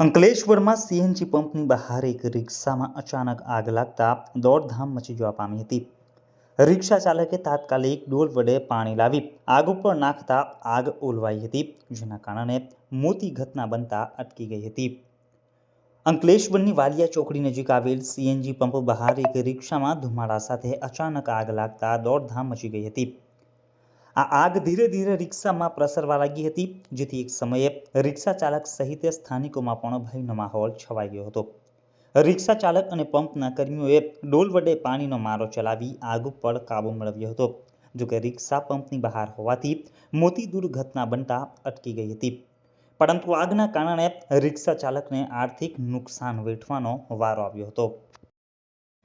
અંકલેશ્વરમાં સીએનજી પંપની બહાર એક રિક્ષામાં અચાનક આગ લાગતા દોડધામ મચી જવા પામી હતી. રિક્ષા ચાલકે તાત્કાલિક ડોલ વડે પાણી લાવી આગ ઉપર નાખતા આગ ઓલવાઈ હતી, જેના કારણે મોટી ઘટના બનતા અટકી ગઈ હતી. અંકલેશ્વરની વાલિયા ચોકડી નજીક આવેલ સીએનજી પંપ બહાર એક રિક્ષામાં ધુમાડા સાથે અચાનક આગ લાગતા દોડધામ મચી ગઈ હતી. આ આગ ધીરે ધીરે રિક્ષામાં પ્રસરવા લાગી હતી, જેથી એક સમયે રિક્ષા ચાલક સહિત સ્થાનિકોમાં પણ ભયનો માહોલ છવાઈ ગયો હતો. રિક્ષા ચાલક અને પંપના કર્મીઓએ ડોલ વડે પાણીનો મારો ચલાવી આગ ઉપર કાબુ મેળવ્યો હતો. જોકે રિક્ષા પંપની બહાર હોવાથી મોટી દુર્ઘટના બનતા અટકી ગઈ હતી. પરંતુ આગના કારણે રિક્ષા ચાલકને આર્થિક નુકસાન વેઠવાનો વારો આવ્યો હતો.